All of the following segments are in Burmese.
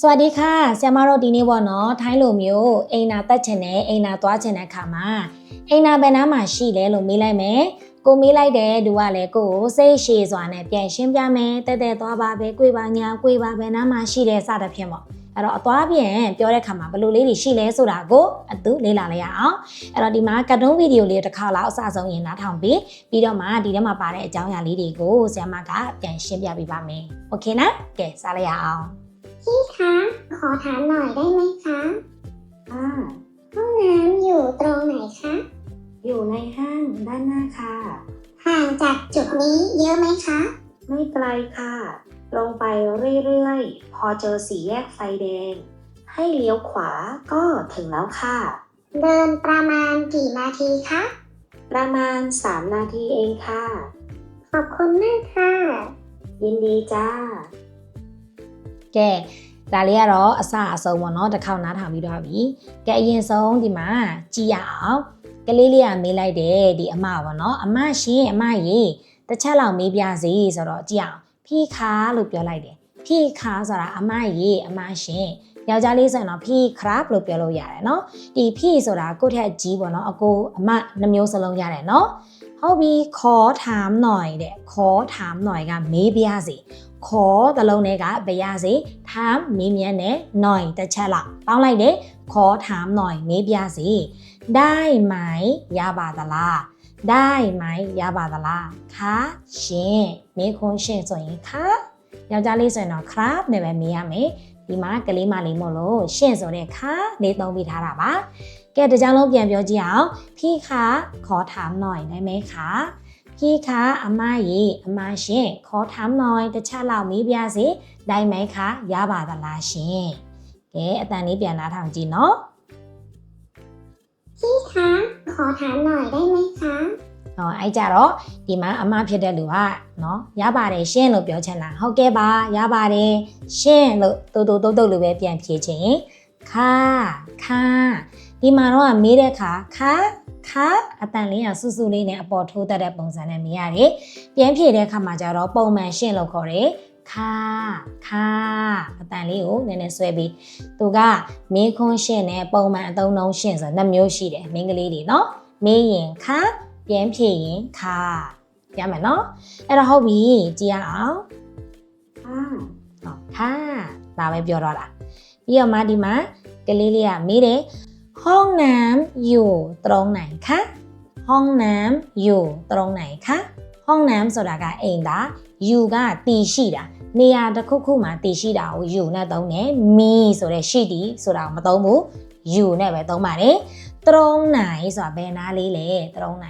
စวัสดีค่ะဆရာမတို့ဒီနေ့ပေါ့နော်ထိုင်းလိုမျိုးအိမ်နာတက်ချင်တဲ့အိမ်နာသွားချင်တဲ့အခါမှာအိမ်နာဘယ်နားမှာရှိလဲလို့မေးလိုက်မယ်ကိုမေးလိုက်တယ်သူကလည်းကိုကိုစိတ်ရှည်စွာနဲ့ပြန်ရှင်းပြမယ်တဲတဲသွားပါပဲကိုပါညာကိုပါဘယ်နားမှာရှိတယ်စသဖြင့်ပေါ့အဲ့တော့အသွားပြန်ပြောတဲ့ခါမှာဘယ်လိုလေးတွေရှိလဲဆိုတာကိုအတူလေ့လာလိုက်ရအောင်အဲ့တော့ဒီမှာကတ်တုန်းဗီဒီယိုလေးတစ်ခါလောက်အစဆုံးရင်နားထောင်ပြီးပြီးတော့မှဒီထဲမှာပါတဲ့အကြောင်းအရာလေးတွေကိုဆရာမကပြန်ရှင်းပြပေးပါမယ်โอเคနော်ကဲစားလိုက်ရအောင် พี่คะ ขอถามหน่อยได้ไหมคะค่ะห้องน้ำอยู่ตรงไหนคะ อยู่ในห้างด้านหน้าค่ะ ห่างจากจุดนี้เยอะไหมคะ ไม่ไกลค่ะ ลงไปเรื่อยๆ พอเจอสี่แยกไฟแดง ให้เลี้ยวขวาก็ถึงแล้วค่ะ เดินประมาณกี่นาทีคะ ประมาณ 3 นาทีเองค่ะ ขอบคุณมากค่ะ ยินดีจ้า ကဲဒါလေးကတော့အစအဆုံးပေါ့နော်တစ်ခေါက်နားထောင်ပြီးတော့ပြီကဲအရင်ဆုံးဒီမှာကြည့်ရအောင်ကလေးလေးကမေးလိုက်တယ်ဒီအမပေါ့နော်အမရှင်အမရေတစ်ချက်လောက်မေးပြစီဆိုတော့ကြည့်အောင်ဖီခါလို့ပြောလိုက်တယ်ဖီခါဆိုတာအမရေအမရှင်ယောက်ျားလေးဆိုရင်တော့ဖီခရပ်လို့ပြောလို့ရတယ်နော်ဒီဖီဆိုတာကိုယ့်ထက်ကြီးပေါ့နော်အကိုအမနှမျိုးစလုံးရတယ်နော်ဟုတ်ပြီခေါ်ถามหน่อยတဲ့ခေါ်ถามหน่อยကမေးပြစီ ခေါ်တလုံးတွေကဘယ်ရစေถามမေးမြန်းနဲ့หน่อยတစ်ချက်လောက်ပေါင်းလိုက်တယ်ခေါ်ถามหน่อยမေးပြစေได้ไหมရပါသလားได้ไหมရပါသလားခါရှင်မေးခွန်းရှင်ဆိုရင်ခါယောက်ျားလေးဆိုရင်တော့ခရပ်နဲ့ပဲမေးရမယ်ဒီမှာကလေးမလေးမို့လို့ရှင်ဆိုတဲ့ခါလေးသုံးပြီးထားတာပါကဲတကြောင်လုံးပြန်ပြောကြည့်အောင်พี่คะขอถามหน่อยได้ไหมคะ ခီခါအမရေအမရှင်ခေါ်ထမ်းမောင်တစ်ချက်လောက်မေးပြစေနိုင်မခါရပါသလားရှင်ကဲအတန်လေးပြန်လာထောင်ကြည့်နော်ခီခါခေါ်ထမ်းမောင်နိုင်မခါနော်အဲ့ကြတော့ဒီမှာအမဖြစ်တဲ့လူကနော်ရပါတယ်ရှင်းလို့ပြောချင်တာဟုတ်ကဲ့ပါရပါတယ်ရှင်းလို့တူတူတုတ်တုတ်လိုပဲပြန်ဖြေချင်ခါခါ ဒီမှာတော့မေးတဲ့ခါခါခါအတန်လေးကဆူဆူလေးနဲ့အပေါ်ထိုးတတ်တဲ့ပုံစံနဲ့မေးရတယ်ပြန်ဖြေတဲ့ခါမှာကျတော့ပုံမှန်ရှင်လို့ခေါ်တယ်ခါခါအတန်လေးကိုနည်းနည်းဆွဲပြီးသူကမေးခွန်းရှင်နဲ့ပုံမှန်အသုံးလုံးရှင်ဆိုနှစ်မျိုးရှိတယ်မင်းကလေးတွေနော်မေးရင်ခါပြန်ဖြည့်ရင်ခါရမယ်နော်အဲ့တော့ဟုတ်ပြီကြည့်ရအောင်ค่ะဟောခါဒါပဲပြောတော့တာပြီးတော့မှဒီမှာကလေးလေးကမေးတယ် ห้องน้ำอยู่ตรงไหนคะห้องน้ำอยู่ตรงไหนคะห้องน้ำဆိုတာကအိမ်သားอยู่ကတည်ရှိတာနေရာတစ်ခုခုမှာတည်ရှိတာကိုอยู่နဲ့သုံးတယ်มีဆိုတဲ့ရှိတီဆိုတာကိုမသုံးဘူးอยู่နဲ့ပဲသုံးပါတယ်ตรงไหนဆိုတာဘယ်နားလေးလဲตรงไหน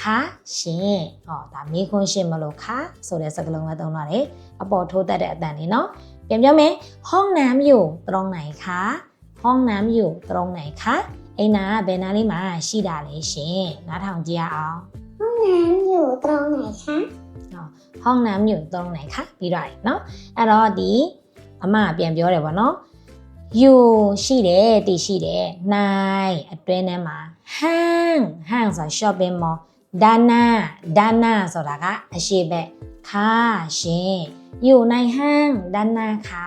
ခါရှင်ဟောဒါမေးခွန်းရှင်မလို့ခါဆိုတဲ့စကားလုံးကသုံးလာတယ်အပေါ်ထိုးတတ်တဲ့အတန်လေးเนาะပြန်ပြောမယ်ห้องน้ำอยู่ตรงไหนคะ ห้องน้ำอยู่ตรงไหนคะအိမ်နာကဘယ်နားလေးမှာရှိတာလဲရှင်နားထောင်ကြည့်ရအောင် ห้องน้ำอยู่ตรงไหนคะ ห้องน้ำอยู่ตรงไหนคะပြီးတော့เนาะအဲ့တော့ဒီအမကပြန်ပြောတယ်ဗောနော်อยู่ရှိတယ်တည်ရှိတယ်နိုင်အတွင်းထဲမှာဟန်းဟန်းဆိုတာ shopping mall ဒါနာဒါနာဆိုတာကအရှိဘက်ခါရှင်อยู่ในห้างด้านหน้าค่ะ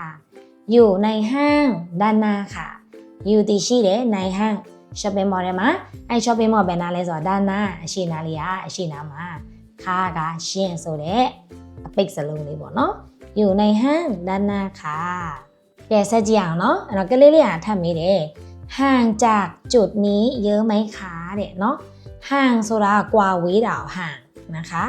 อยู่ในห้างด้านหน้าค่ะ อยู่တည်ရှိတယ်ในห้าง shopping mall ထဲမှာအဲ shopping mall ဘယ်နာလဲဆိုတော့ဒါနာအရှိနာလေးကအရှိနာမှာခါကရှင်ဆိုတဲ့အပိတ်စလုံးလေးပေါ့နော်อยู่ในห้างด้านหน้าค่ะကဲဆက်ကြည့်အောင်နော်အဲ့တော့ကလေးလေးကထပ်မေးတယ်ห่างจากจุดนี้เยอะไหมคะတဲ့เนาะ ห่างဆိုတာကွာဝေးတာကိုห่างนะคะ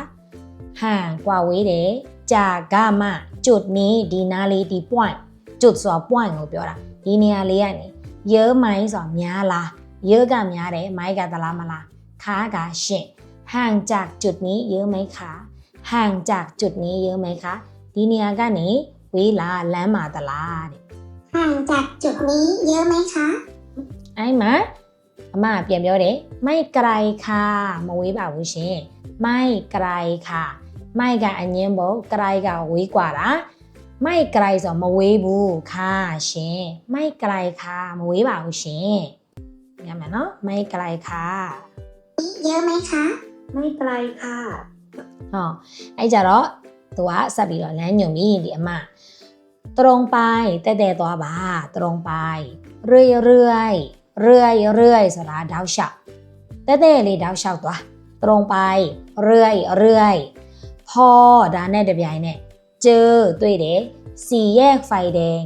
ห่างกว่าဝေးတယ်จากကမှจุดนี้ဒီနားလေးဒီ point จุดဆိုတာ point ကိုပြောတာဒီနေရာလေးကနေเย เยอะไหมสอนยาละเยอะกับยาเดไหมกับตะลามาละค้ากัเชห่างจากจุดนี้เยอะไหมคะห่างจากจุดนี้เยอะไหมคะดีเนียกันนี้วิลาและมาตะลาห่างจากจุดนี้เยอะไหมคะไอ้มามาเปลี่ยนเยอะเลยไม่ไกลค่ะมาวิบ่าวิเชไม่ไกลค่ะ ไม่กับอันเยมโบไกลกับวิกว่าละ ไม่ไกลสอมาเวบูค่ะเชไม่ไกลค่ะมาเวบ่าวเชงั้นไหมเนาะไม่ไกลค่ะเยอะไหมคะ ไม่ไกลค่ะอ๋อไอจาระตัวสับปีหล่อแล้วหนูมีเดียมาตรงไปแต่เดตัวบาตรงไป เรื่อยเรื่อยเรื่อยเรื่อยสระดาวเฉาแต่เดลีดาวเฉาตัว ตรงไป เรื่อยเรื่อยพ่อดานแน่เดบยบยเนี่ย กไฟแดง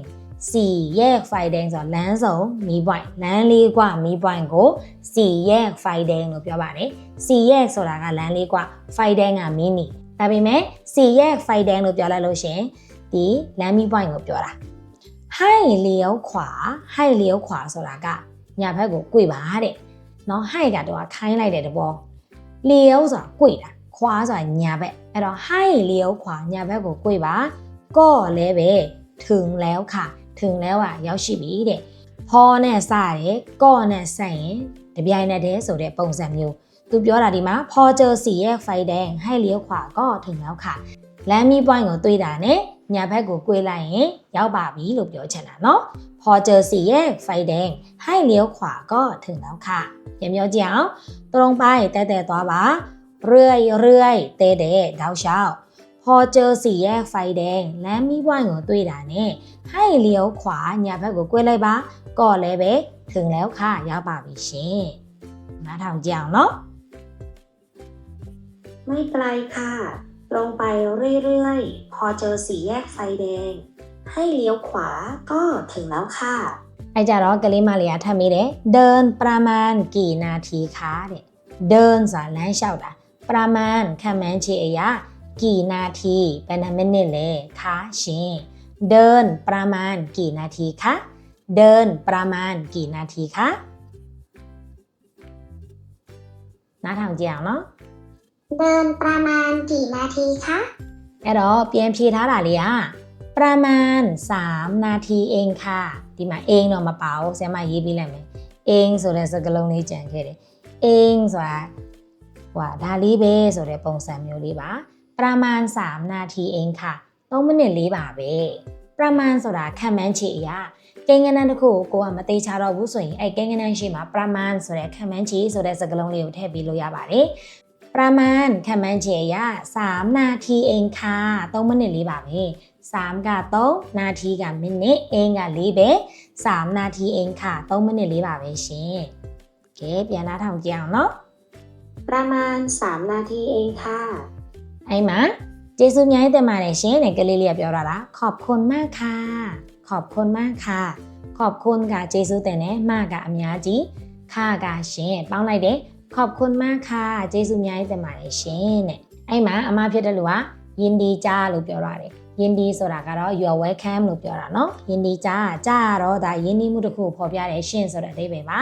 สี่แยกไฟแดงဆိုတော့လမ်းစုံမီးပွိုင်လမ်းလေးกว่าမီးပွိုင်ကိုสี่แยกไฟแดงလို့ပြောပါတယ်สี่แยกဆိုတာကလမ်းလေးกว่าไฟแดงကမီးနီဒါပေမဲ့สี่แยกไฟแดงလို့ပြောလိုက်လို့ရှရင်ဒီလမ်းမီးပွိုင်ကိုပြောတာဟိုင်လျောขวาဟိုင်လျောขวาဆိုတာကညာဘက်ကို꿰ပါတဲ့เนาะဟိုင်ကတော့ခိုင်းလိုက်တဲ့တဘောလျောဆိုတာ꿰တာ ခွာဆိုတာညာဘက်အဲ့တော့ဟိုင်လျောขวาညာဘက်ကို꿰ပါก็လည်းပဲถึงแล้วค่ะ ถึงแล้วอ่ะရောက်ရှိပြီတဲ့พอနဲ့စတယ်ก็နဲ့ဆက်ရင်တပြိုင်နက်တည်းဆိုတဲ့ပုံစံမျိုးသူပြောတာဒီမှာพอเจอสี่แยกไฟแดงให้เลี้ยวขวาก็ถึงแล้วค่ะ လမ်းမီးပွိုင်းကိုတွေးတာနဲ့ညာဘက်ကို꿰လိုက်ရင်ရောက်ပါပြီလို့ပြောချင်တာเนาะพอเจอสี่แยกไฟแดงให้เลี้ยวขวาก็ถึงแล้วค่ะပြန်ပြောကြည့်အောင်ตรงไปแต่แต่သွားပါ เรื่อยเรื่อยเตเดดาวเช้าพอเจอสี่แยกไฟแดง และมีว่างของตุยด่าเน่ให้เลี้ยวขวาอย่าไปกดกล้วยไลยบ้าก่อนเลยเบ๊ถึงแล้วค่ะยาบาบิเช่มาทางเจียงเนาะไม่ไกลค่ะ ตรงไปเรื่อยๆ พอเจอสี่แยกไฟแดง ให้เลี้ยวขวาก็ถึงแล้วค่ะไอจาร้อกะลิมาเลียทามิเดเดินประมาณกี่นาทีคะเนี่ยเดินสารและเช่าดะ ประมาณคแมนชีเอยะกี่นาทีเป็นไมนเนเลยคะชีเดินประมาณกี่นาทีคะเดินประมาณกี่นาทีคะน้าทางเจียงเนาะเดินประมาณกี่นาทีคะเอ้อเปียมพีท่าหลาเลียประมาณสามนาทีเองค่ะที่มาเองเนาะมาเป๋าเสียมายีบีแหละไหมเองส่วนแรกสกลงนี้แจงเคยเองส่วน ကွာဒါလေးပဲဆိုတဲ့ပုံစံမျိုးလေးပါပရမန်စာမနာတီအိမ်ခ3မိနစ်လေးပါပဲပရမန်ဆိုတာခံမှန်းချေအရာကိန်းကနန်းတစ်ခုကိုကိုကမသေးချတော့ဘူးဆိုရင်အဲ့ကိန်းကနန်းရှိမှာပရမန်ဆိုတဲ့ခံမှန်းချေဆိုတဲ့စကားလုံးလေးကိုထည့်ပေးလို့ရပါတယ်ပရမန်ခံမှန်းချေအရာ3နာတီအိမ်ခ3မိနစ်လေးပါပဲ3က3နာတီကမိနစ်အိမ်က4ပဲ3နာတီအိမ်ခ3မိနစ်လေးပါပဲရှင်ကဲပြန်လာထောင်ကြအောင်နော် ประมาณ 3 นาทีเองค่ะ အဲ့မှာကျေးဇူးအများကြီးတင်ပါတယ်ရှင်တဲ့ကလေးလေးကပြောတာလားขอบคุณมากค่ะขอบคุณมากค่ะขอบคุณကကျေးဇူးတင်တယ်မကအများကြီးခကရှင်ပေါင်းလိုက်တယ်ขอบคุณมากค่ะကျေးဇူးအများကြီးတင်ပါတယ်ရှင်တဲ့အဲ့မှာအမဖြစ်တဲ့လူကယင်ဒီကြားလို့ပြောရတယ်ယင်ဒီဆိုတာကတော့ you are welcome လို့ပြောတာเนาะယင်ဒီကြားကြားကတော့ဒါယင်ဒီမှုတစ်ခုကိုဖော်ပြတယ်ရှင်ဆိုတဲ့အဓိပ္ပာယ်ပါ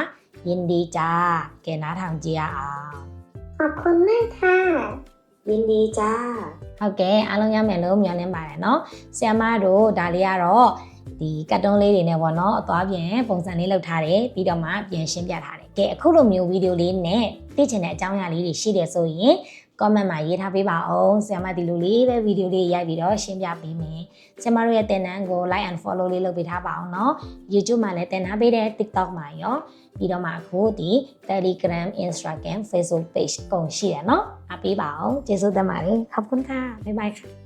ယင်ဒီကြားကဲနားထောင်ကြည့်ရအောင် ขอบคุณมากค่ะ ยินดีจ้า ဟုတ်ကဲ့အားလုံးရမယ်လို့မျှော်လင့်ပါတယ်เนาะဆီယမတို့ဒါလေးကတော့ဒီကတ်တုံးလေးတွေနဲ့ပေါ့เนาะအသွားပြန်ပုံစံလေးလောက်ထားတယ်ပြီးတော့မှပြန်ရှင်းပြထားတယ်ကဲအခုလိုမျိုးဗီဒီယိုလေးနဲ့သိချင်တဲ့အကြောင်းအရာလေးတွေရှိတယ်ဆိုရင် comment မှာရေးထားပေးပါအောင်ဆီယမဒီလိုလေးပဲဗီဒီယိုလေးရိုက်ပြီးတော့ရှင်းပြပေးမယ်ဆီယမတို့ရဲ့တင်နန်းကို like and follow လေးလုပ်ပေးထားပါအောင်เนาะ YouTube မှာလည်းတင်ထားပေးတယ် TikTok မှာရောပြီးတော့မှအခုဒီ Telegram Instagram Facebook page အကုန်ရှိတယ်เนาะအားပေးပါအောင်ကျေးဇူးတင်ပါတယ်ခอบคุณค่ะบ๊ายบายค่ะ